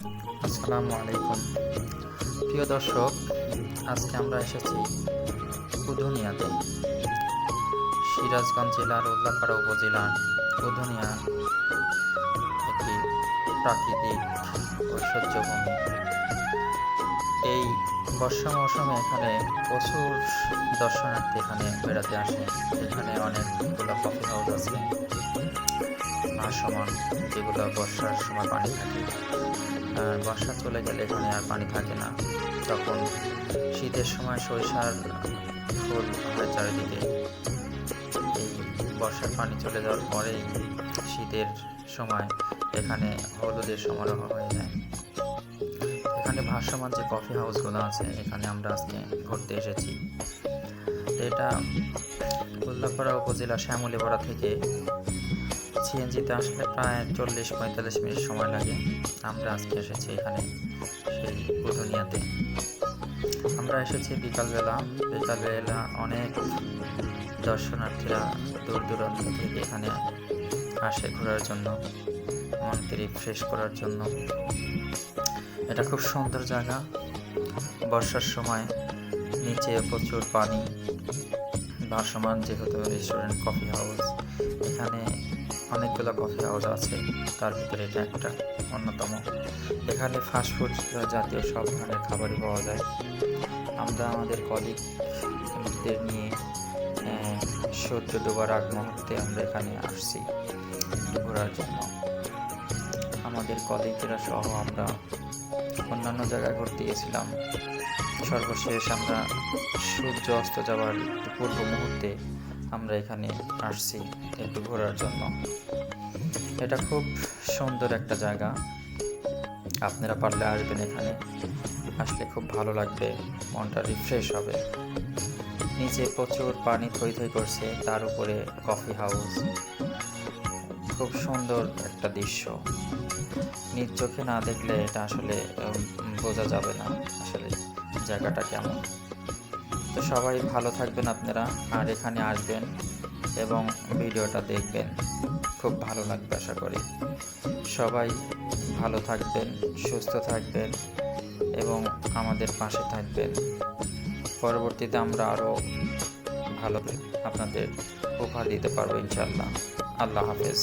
আসসালামু আলাইকুম। প্রিয় দর্শক, আজকে আমরা এসেছি উধুনিয়াতে। সিরাজগঞ্জ জেলার উল্লাপাড়া উপজেলার উধুনিয়া একটি প্রাকৃতিক ঐশ্বর্যভূমি। এই বর্ষা মৌসুমে এখানে প্রচুর দর্শনার্থী এখানে বেড়াতে আসে। এখানে অনেকগুলো কফি হাউস আছে। ভাসমান যেগুলো বর্ষার সময় পানি থাকে। বর্ষা চলে গেলে এখানে আর পানি থাকে না। তখন শীতের সময় সরিষার ফুল হয় চারিদিকে। এই বর্ষার পানি চলে যাওয়ার পরেই শীতের সময় এখানে হলুদের সমারোহ হয়ে যায়। এখানে ভাসমান যে কফি হাউসগুলো আছে, এখানে আমরা আজকে ঘুরতে এসেছি। এটা উল্লাপাড়া উপজেলা শ্যামলীপাড়া থেকে সিএনজিতে আসলে প্রায় চল্লিশ, পঁয়তাল্লিশ মিনিট সময় লাগে। আমরা আজকে এসেছি এখানে, সেই উদুনিয়াতে আমরা এসেছি বিকালবেলা। বিকালবেলা অনেক দর্শনার্থীরা দূর দূরান্ত থেকে এখানে আসে ঘোরার জন্য মনকে রিফ্রেশ করার জন্য। এটা খুব সুন্দর জায়গা। বর্ষার সময় নিচে প্রচুর পানি। ভাসমান যেহেতু রেস্টুরেন্ট কফি হাউস এখানে অনেকগুলো কফি হাউস আছে। তার ভিতরে এটা একটা অন্যতম। এখানে ফাস্টফুড জাতীয় সব ধরনের খাবারই পাওয়া যায়। আমরা আমাদের কলিগদের নিয়ে সূর্য ডোবার আগ মুহূর্তে আমরা এখানে আসছি ঘোরার জন্য। আমাদের কলিগরা সহ আমরা অন্যান্য জায়গায় ঘুরতে গেছিলাম। সর্বশেষ আমরা সূর্য অস্ত যাওয়ার পূর্ব মুহূর্তে আমরা এখানে আসছি একটু ঘোরার জন্য। এটা খুব সুন্দর একটা জায়গা। আপনারা পারলে আসবেন এখানে। আসলে খুব ভালো লাগবে, মনটা রিফ্রেশ হবে। নিচে প্রচুর পানি থই থই করছে, তার উপরে কফি হাউস খুব সুন্দর একটা দৃশ্য। নিজ চোখে না দেখলে এটা আসলে বোঝা যাবে না আসলে জায়গাটা কেমন। তো সবাই ভালো থাকবেন আপনারা আর এখানে আসবেন এবং ভিডিওটা দেখবেন। খুব ভালো লাগবে আশা করি। সবাই ভালো থাকবেন, সুস্থ থাকবেন এবং আমাদের পাশে থাকবেন। পরবর্তীতে আমরা আরও ভালো আপনাদের উপহার দিতে পারব ইনশাল্লাহ আল্লাহ হাফেজ।